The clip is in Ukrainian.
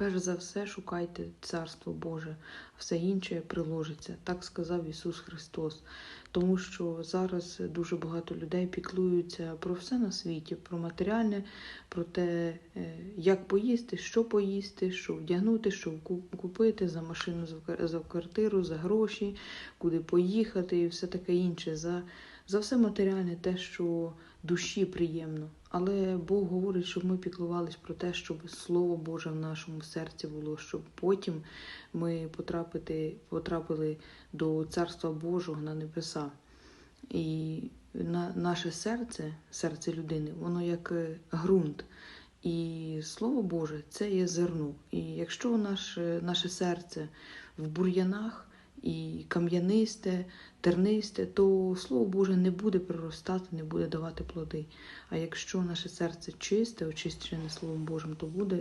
Перш за все шукайте Царство Боже, все інше приложиться. Так сказав Ісус Христос. Тому що зараз дуже багато людей піклуються про все на світі, про матеріальне, про те, е, як поїсти, що поїсти, що вдягнути, що купити за машину, за квартиру, за гроші, куди поїхати і все таке інше. За, за все матеріальне, те, що душі приємно. Але Бог говорить, щоб ми піклувались про те, щоб Слово Боже в нашому серці було, щоб потім ми потрапити, потрапили до Царства Божого на небеса. І на, наше серце, серце людини, воно як е, ґрунт. І Слово Боже це є зерно. І якщо наше, наше серце в бур'янах і кам'янисте, тернисте, то Слово Боже не буде проростати, не буде давати плоди. А якщо наше серце чисте, очищене Словом Божим, то буде